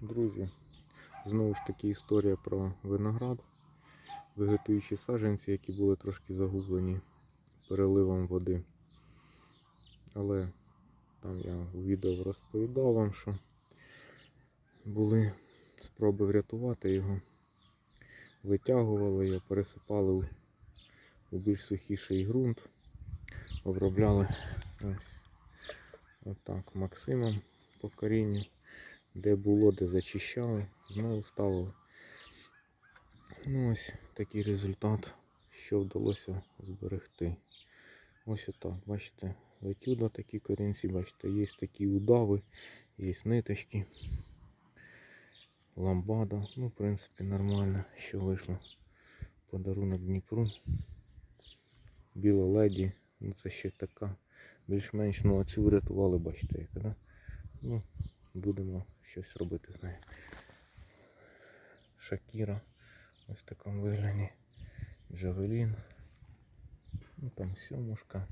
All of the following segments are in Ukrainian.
Друзі, знову ж таки історія про виноград, вегетуючі саджанці, які були трошки загублені переливом води. Але там я у відео розповідав вам, що були спроби врятувати його. Витягували його, пересипали у, більш сухіший ґрунт, обробляли ось отак Максимом по корінню де було, де зачищали, знову ставили. Ну ось такий результат, що вдалося зберегти. Ось отак, бачите, етюда такі корінці, бачите, є такі удави, є ниточки, ламбада. Ну, в принципі, нормально, що вийшло. Подарунок Дніпру. Біла леді, ну це ще така. Більш-менш, ну а цю врятували, бачите, яка, да? Ну, будемо щось робити з нею. Шакіра ось в такому вигляді. Джавелін. Ну там сьомушка.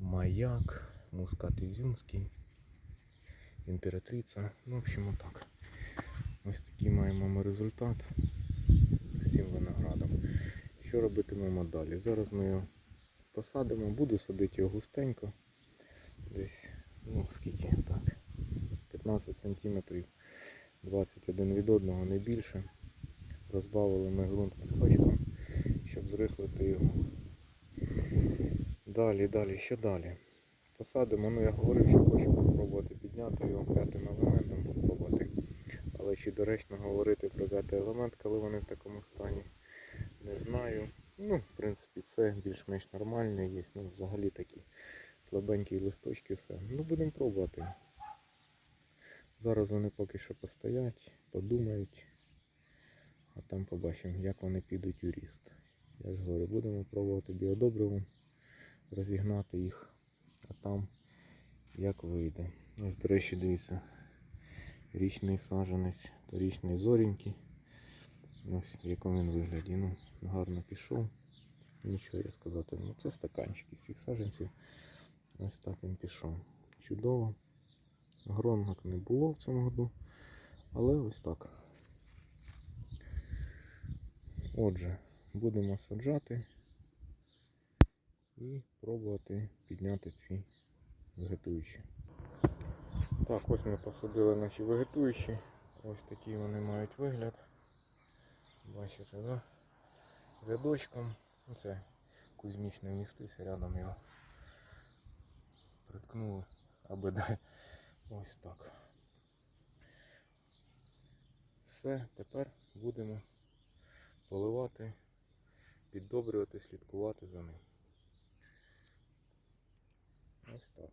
Маяк. Мускат Ізюмський. Імператриця. Ну, в общем, отак. Ось такий маємо ми результат з цим виноградом. Що робитимемо далі? Зараз ми його посадимо, буду садити його густенько. Десь, ну скільки так. 15 см 21 від одного, не більше. Розбавили ми ґрунт пісочком, щоб зрихлити його. Далі, далі, що далі? Посадимо, ну я говорив, що хочу спробувати підняти його п'ятим елементом попробувати. Але чи доречно говорити про п'ятий елемент, коли вони в такому стані, не знаю. Ну, в принципі, це більш-менш нормально є. Ну, взагалі такі слабенькі листочки, все. Ну, будемо пробувати. Зараз вони поки що постоять, подумають, а там побачимо, як вони підуть у ріст. Я ж говорю, будемо пробувати біодобривом, розігнати їх, а там як вийде. Ось, до речі, дивіться, річний саджанець, то річний зорінький. Ось в якому він вигляді. Ну, гарно пішов. Нічого я сказати. Ну це стаканчики з цих саджанців. Ось так він пішов. Чудово. Гронок не було в цьому году, але ось так. Отже, будемо саджати і пробувати підняти ці вегетуючі. Так, ось ми посадили наші вегетуючі. Ось такі вони мають вигляд. Бачите, да? Рядочком. Ну, Це кузьміч не вмістився, рядом його приткнули, аби де. Ось так. Все, тепер будемо поливати, піддобрювати, слідкувати за ним. Ось так.